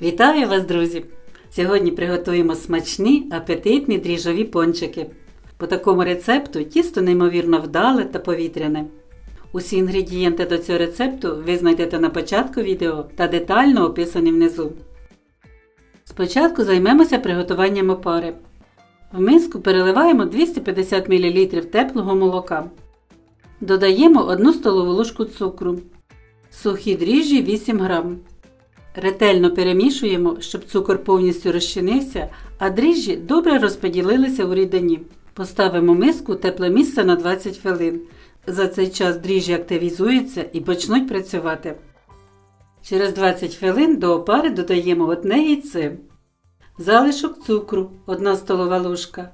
Вітаю вас, друзі! Сьогодні приготуємо смачні апетитні дріжджові пончики. По такому рецепту тісто неймовірно вдале та повітряне. Усі інгредієнти до цього рецепту ви знайдете на початку відео та детально описані внизу. Спочатку займемося приготуванням опари. В миску переливаємо 250 мл теплого молока. Додаємо 1 столову ложку цукру. Сухі дріжджі 8 г. Ретельно перемішуємо, щоб цукор повністю розчинився, а дріжджі добре розподілилися у рідині. Поставимо миску тепле місце на 20 хвилин. За цей час дріжджі активізуються і почнуть працювати. Через 20 хвилин до опари додаємо одне яйце, залишок цукру 1 столова ложка,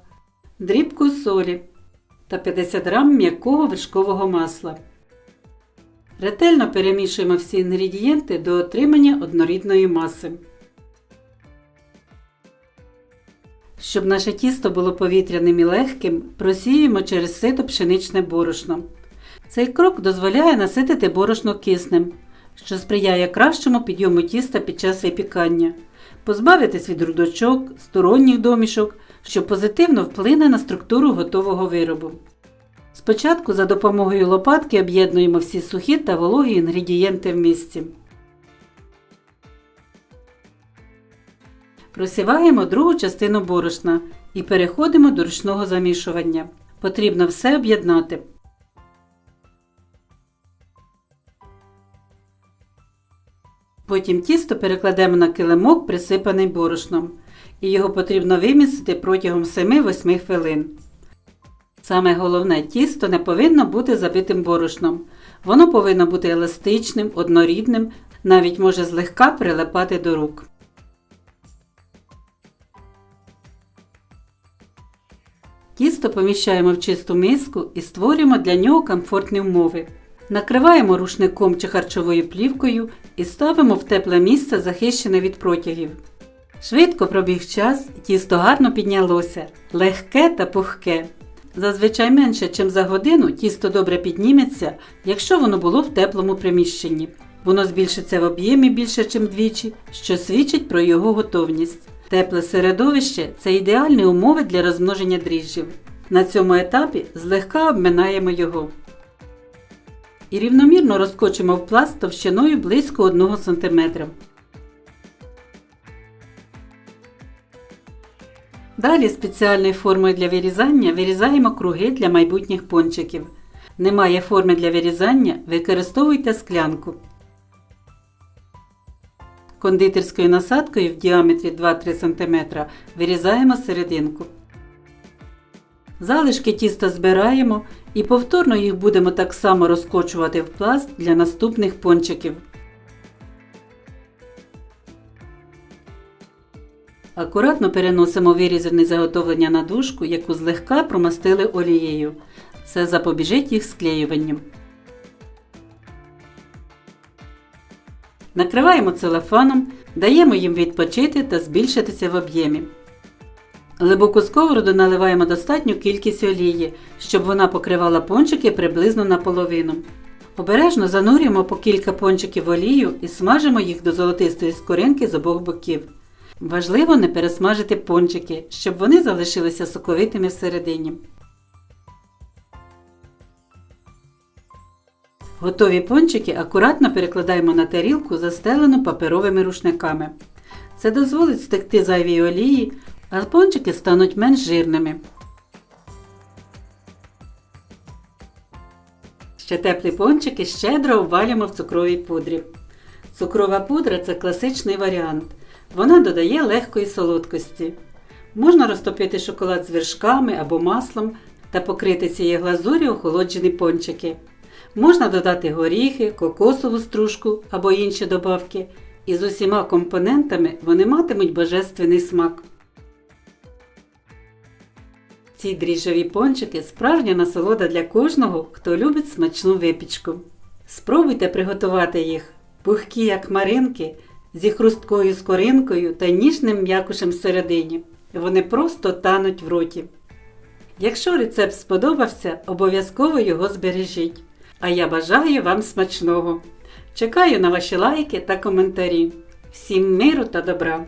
дрібку солі та 50 г м'якого вершкового масла. Ретельно перемішуємо всі інгредієнти до отримання однорідної маси. Щоб наше тісто було повітряним і легким, просіюємо через сито пшеничне борошно. Цей крок дозволяє наситити борошно киснем, що сприяє кращому підйому тіста під час випікання, позбавитись від рудочок, сторонніх домішок, що позитивно вплине на структуру готового виробу. Спочатку за допомогою лопатки об'єднуємо всі сухі та вологі інгредієнти в місці. Просіваємо другу частину борошна і переходимо до ручного замішування. Потрібно все об'єднати. Потім тісто перекладемо на килимок, присипаний борошном, і його потрібно вимісити протягом 7-8 хвилин. Саме головне тісто не повинно бути забитим борошном. Воно повинно бути еластичним, однорідним, навіть може злегка прилипати до рук. Тісто поміщаємо в чисту миску і створюємо для нього комфортні умови. Накриваємо рушником чи харчовою плівкою і ставимо в тепле місце, захищене від протягів. Швидко пробіг час, тісто гарно піднялося, легке та пухке. Зазвичай менше, ніж за годину, тісто добре підніметься, якщо воно було в теплому приміщенні. Воно збільшиться в об'ємі більше, ніж двічі, що свідчить про його готовність. Тепле середовище це ідеальні умови для розмноження дріжджів. На цьому етапі злегка обминаємо його. І рівномірно розкочимо в пласт товщиною близько 1 см. Далі спеціальною формою для вирізання вирізаємо круги для майбутніх пончиків. Немає форми для вирізання, використовуйте склянку. Кондитерською насадкою в діаметрі 2-3 см вирізаємо серединку. Залишки тіста збираємо і повторно їх будемо так само розкочувати в пласт для наступних пончиків. Акуратно переносимо вирізані заготовлення на дужку, яку злегка промастили олією. Це запобіжить їх склеюванням. Накриваємо целофаном, даємо їм відпочити та збільшитися в об'ємі. Глибоку сковороду наливаємо достатню кількість олії, щоб вона покривала пончики приблизно наполовину. Обережно занурюємо по кілька пончиків в олію і смажимо їх до золотистої скоринки з обох боків. Важливо не пересмажити пончики, щоб вони залишилися соковитими всередині. Готові пончики акуратно перекладаємо на тарілку, застелену паперовими рушниками. Це дозволить стекти зайвій олії, а пончики стануть менш жирними. Ще теплі пончики щедро обвалюємо в цукровій пудрі. Цукрова пудра це класичний варіант. Вона додає легкої солодкості. Можна розтопити шоколад з вершками або маслом та покрити цією глазур'ю охолоджені пончики. Можна додати горіхи, кокосову стружку або інші добавки, і з усіма компонентами вони матимуть божественний смак. Ці дріжджові пончики справжня насолода для кожного, хто любить смачну випічку. Спробуйте приготувати їх, пухкі як маринки, зі хрусткою скоринкою та ніжним м'якушем всередині. Вони просто тануть в роті. Якщо рецепт сподобався, обов'язково його збережіть. А я бажаю вам смачного! Чекаю на ваші лайки та коментарі. Всім миру та добра!